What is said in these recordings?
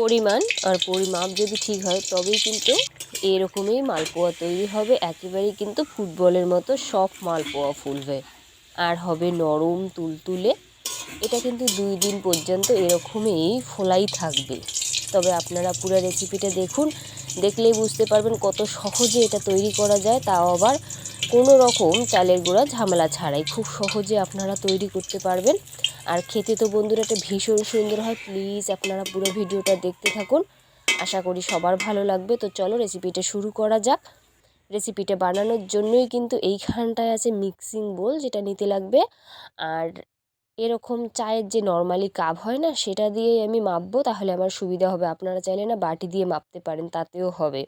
পরিমাণ আর পরিমাপ যদি ঠিক হয়, তবেই কিন্তু এরকমই মালপোয়া তৈরি হবে। একেবারেই কিন্তু ফুটবলের মতো সব মালপোয়া ফুলবে। আর হবে নরম, তুলতুলে। এটা কিন্তু দুই দিন পর্যন্ত এরকমই ফোলাই থাকবে। তবে আপনারা পুরো রেসিপিটা দেখুন। দেখলেই বুঝতে পারবেন কত সহজে এটা তৈরি করা যায়। তাও আবার কোনো রকম চালের গুঁড়া ঝামেলা ছাড়াই খুব সহজে আপনারা তৈরি করতে পারবেন। আর খেতে তো বন্ধুরা এটা ভীষণ সুন্দর হয়। প্লিজ আপনারা পুরো ভিডিওটা দেখতে থাকুন। আশা করি সবার ভালো লাগবে। তো চলো রেসিপিটা শুরু করা যাক। রেসিপিটা বানানোর জন্যই কিন্তু এইখানটায় আছে মিক্সিং বোল যেটা নিতে লাগবে। আর এরকম চায়ের যে নর্মালি কাপ হয় না, সেটা দিয়েই আমি মাপবো। তাহলে আমার সুবিধা হবে। আপনারা চাইলে না বাটি দিয়ে মাপতে পারেন, তাতেও হবে।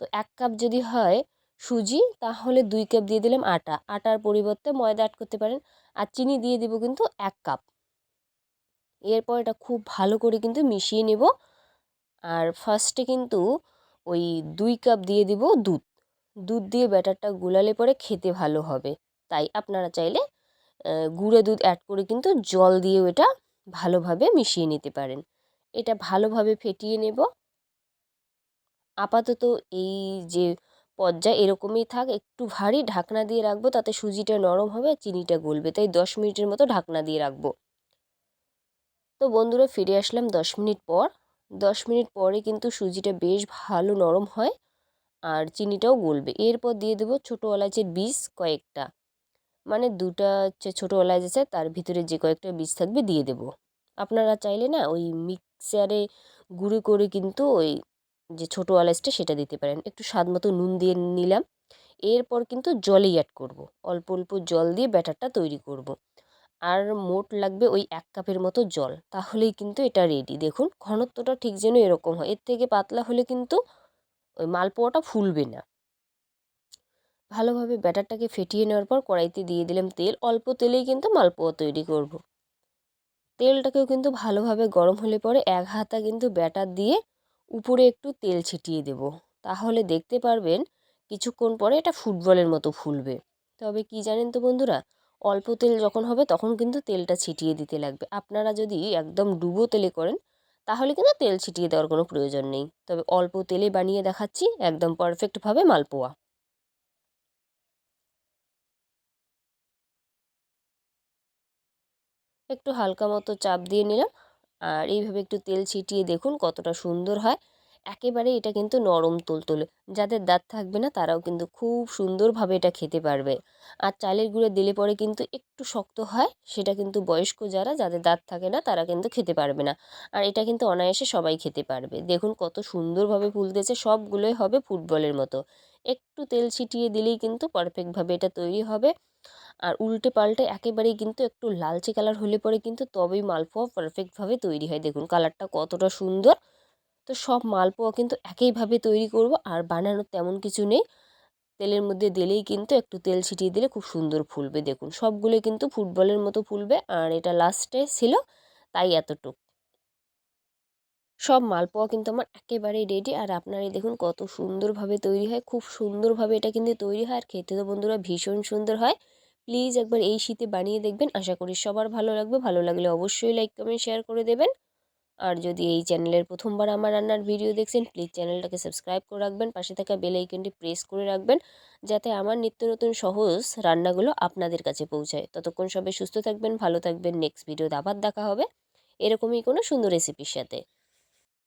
তো এক কাপ যদি হয় সুজি, তাহলে দুই কাপ দিয়ে দিলাম আটা। আটার পরিবর্তে ময়দা অ্যাড করতে পারেন। আর চিনি দিয়ে দিব কিন্তু এক কাপ। এরপর এটা খুব ভালো করে কিন্তু মিশিয়ে নেব। আর ফার্স্টে কিন্তু ওই দুই কাপ দিয়ে দিব দুধ। দুধ দিয়ে ব্যাটারটা গুলালে পরে খেতে ভালো হবে। তাই আপনারা চাইলে গুঁড়ো দুধ অ্যাড করে কিন্তু জল দিয়েও এটা ভালোভাবে মিশিয়ে নিতে পারেন। এটা ভালোভাবে ফেটিয়ে নেব। আপাতত এই যে পর্যায়ে এরকমই থাক, একটু ভারী ঢাকনা দিয়ে রাখব, তাতে সুজিটা নরম হবে আর চিনিটা গলবে। তাই দশ মিনিটের মতো ঢাকনা দিয়ে রাখব। তো বন্ধুরা, ফিরে আসলাম দশ মিনিট পর। দশ মিনিট পরে কিন্তু সুজিটা বেশ ভালো নরম হয় আর চিনিটাও গলবে। এরপর দিয়ে দেবো ছোটো এলাচের বীজ কয়েকটা। মানে দুটা হচ্ছে ছোটো এলাচ আছে, তার ভিতরে যে কয়েকটা বীজ থাকবে দিয়ে দেবো। আপনারা চাইলে না, ওই মিক্সারে গুঁড়ো করে কিন্তু ওই যে ছোটো এলাচটা সেটা দিতে পারেন। একটু স্বাদ মতো নুন দিয়ে নিলাম। এরপর কিন্তু জলেই অ্যাড করব। অল্প অল্প জল দিয়ে ব্যাটারটা তৈরি করব। আর মোট লাগবে ওই এক কাপের মতো জল। তাহলেই কিন্তু এটা রেডি দেখুন, ঘনত্বটা ঠিক যেন এরকম হয়। এর থেকে পাতলা হলে কিন্তু ওই মালপোয়াটা ফুলবে না। ভালোভাবে ব্যাটারটাকে ফেটিয়ে নেওয়ার পর কড়াইতে দিয়ে দিলাম তেল। অল্প তেলেই কিন্তু মালপোয়া তৈরি করব। তেলটাকেও কিন্তু ভালোভাবে গরম হলে পরে এক হাতা কিন্তু ব্যাটার দিয়ে উপরে একটু তেল ছিটিয়ে দেব। তাহলে দেখতে পারবেন কিছুক্ষণ পরে এটা ফুটবলের মতো ফুলবে। তবে কি জানেন তো বন্ধুরা, অল্প তেল যখন হবে তখন কিন্তু তেলটা ছিটিয়ে দিতে লাগবে। আপনারা যদি একদম ডুবো তেলে করেন, তাহলে কিন্তু তেল ছিটিয়ে দেওয়ার কোনো প্রয়োজন নেই। তবে অল্প তেলে বানিয়ে দেখাচ্ছি একদম পারফেক্টভাবে মালপোয়া। একটু হালকা মতো চাপ দিয়ে নিলাম। আর এইভাবে একটু তেল ছিটিয়ে দেখুন কতটা সুন্দর হয়। একেবারে এটা কিন্তু নরম তুলতুলে। যাদের দাঁত থাকবে না তারাও কিন্তু খুব সুন্দরভাবে এটা খেতে পারবে। আর চালের গুঁড়ো দিলে পরে কিন্তু একটু শক্ত হয়, সেটা কিন্তু বয়স্ক যারা, যাদের দাঁত থাকে না তারা কিন্তু খেতে পারবে না। আর এটা কিন্তু অনায়াসে সবাই খেতে পারবে। দেখুন কত সুন্দরভাবে ফুলতেছে, সবগুলোই হবে ফুটবলের মতো। একটু তেল ছিটিয়ে দিলেই কিন্তু পারফেক্টভাবে এটা তৈরি হবে। আর উল্টে পাল্টে একেবারেই কিন্তু একটু লালচে কালার হলে পরে কিন্তু তবেই মালপোয়া পারফেক্টভাবে তৈরি হয়। দেখুন কালারটা কতটা সুন্দর। তো সব মালপোয়া কিন্তু একইভাবে তৈরি করব আর বানানোর তেমন কিছু নেই। তেলের মধ্যে দিলেই কিন্তু একটু তেল ছিটিয়ে দিলে খুব সুন্দর ফুলবে। দেখুন সবগুলো কিন্তু ফুটবলের মতো ফুলবে আর এটা লাস্টে ছিল, তাই এতটুক। সব মালপোয়া কিন্তু আমার একেবারেই রেডি আর আপনারাই দেখুন কত সুন্দরভাবে তৈরি হয়, খুব সুন্দরভাবে এটা কিন্তু তৈরি হয় আর খেতে তো বন্ধুরা ভীষণ সুন্দর হয়। প্লিজ একবার এই শীতে বানিয়ে দেখবেন, আশা করি সবার ভালো লাগবে। ভালো লাগলে অবশ্যই লাইক কমেন্ট শেয়ার করে দেবেন। আর যদি এই চ্যানেলের প্রথমবার আমার রান্নার ভিডিও দেখছেন প্লিজ চ্যানেলটাকে সাবস্ক্রাইব করে রাখবেন, পাশে থাকা বেল আইকনটি প্রেস করে রাখবেন, যাতে আমার নিত্য নতুন সহজ রান্নাগুলো আপনাদের কাছে পৌঁছায়। ততক্ষণ সবাই সুস্থ থাকবেন, ভালো থাকবেন নেক্সট ভিডিওতে আবার দেখা হবে। এরকমই কোনো সুন্দর রেসিপির সাথে।